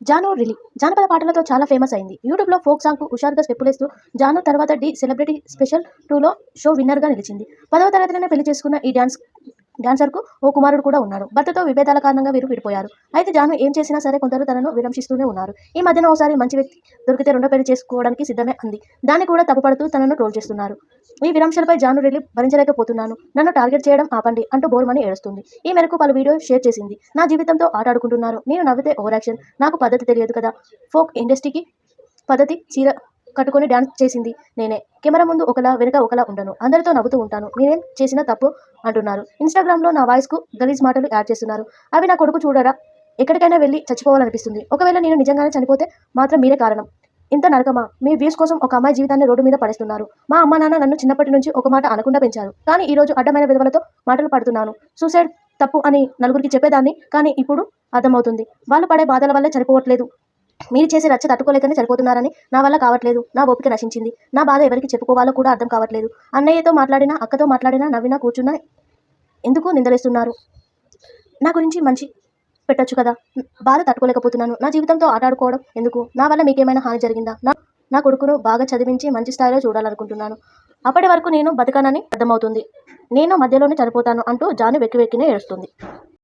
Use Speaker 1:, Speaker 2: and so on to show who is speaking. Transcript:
Speaker 1: జాను రిలీ జానపద పాటలతో చాలా ఫేమస్ అయింది. యూట్యూబ్లో ఫోక్ సాంగ్కు హుషారుగా స్టెప్పులేస్తూ జాను తర్వాత డి సెలబ్రిటీ స్పెషల్ టూలో షో విన్నర్గా నిలిచింది. పదవ తరగతిలోనే పెళ్ళి చేసుకున్న ఈ డాన్స్ డాన్సర్కు ఓ కుమారుడు కూడా ఉన్నాడు. భర్తతో విభేదాల కారణంగా వీరు విడిపోయారు. అయితే జాను ఏం చేసినా సరే కొందరు తనను విరంశిస్తూనే ఉన్నారు. ఈ మధ్యన ఓసారి మంచి వ్యక్తి దొరికితే రెండో పెళ్ళి చేసుకోవడానికి సిద్ధమే అంది. దాన్ని కూడా తప్పుపడుతూ తనను ట్రోల్ చేస్తున్నారు. ఈ విరంశలపై జాను రిలీ భరించలేకపోతున్నాను. నన్ను టార్గెట్ చేయడం ఆపండి అంటూ బోర్మని ఏడుస్తుంది. ఈ మేరకు పలు వీడియో షేర్ చేసింది. నా జీవితంతో ఆటాడుకుంటున్నారు. నేను నవ్వితే ఓవరాక్షన్ నాకు పద్ధతి తెలియదు కదా. ఫోక్ ఇండస్ట్రీకి పద్ధతి చీర కట్టుకొని డ్యాన్స్ చేసింది నేనే. కెమెరా ముందు ఒకలా వెనుక ఒకలా ఉండను. అందరితో నవ్వుతూ ఉంటాను. నేనేం చేసిన తప్పు అంటున్నారు. ఇన్స్టాగ్రామ్లో నా వాయిస్కు గలీజ్ మాటలు యాడ్ చేస్తున్నారు. అవి నా కొడుకు చూడరా? ఎక్కడికైనా వెళ్ళి చచ్చిపోవాలనిపిస్తుంది. ఒకవేళ నేను నిజంగానే చనిపోతే మాత్రం మీరే కారణం. ఇంత నరకమా? మీ వ్యూస్ కోసం ఒక అమ్మాయి జీవితాన్ని రోడ్డు మీద పడేస్తున్నారు. మా అమ్మ నాన్న నన్ను చిన్నప్పటి నుంచి ఒక మాట అనకుండా పెంచారు. కానీ ఈ రోజు అడ్డమైన విధవలతో మాటలు పడుతున్నాను. సూసైడ్ తప్పు అని నలుగురికి చెప్పేదాన్ని కానీ ఇప్పుడు అర్థమవుతుంది. వాళ్ళు పడే బాధల వల్లే చనిపోవట్లేదు. మీరు చేసే రచ్చ తట్టుకోలేకనే చనిపోతున్నారని నా వల్ల కావట్లేదు. నా ఓపిక నశించింది. నా బాధ ఎవరికి చెప్పుకోవాలో కూడా అర్థం కావట్లేదు. అన్నయ్యతో మాట్లాడినా అక్కతో మాట్లాడినా నవ్వినా కూర్చున్నా ఎందుకు నిందలేస్తున్నారు? నా గురించి మంచి పెట్టచ్చు కదా? బాధ తట్టుకోలేకపోతున్నాను. నా జీవితంతో ఆటాడుకోవడం ఎందుకు? నా వల్ల మీకేమైనా హాని జరిగిందా? నా నా కొడుకును బాగా చదివించి మంచి స్థాయిలో చూడాలనుకుంటున్నాను. అప్పటి వరకు నేను బతకనని అర్థమవుతుంది. నేను మధ్యలోనే చనిపోతాను అంటూ జాను వెక్కి వెక్కినే ఏడుస్తుంది.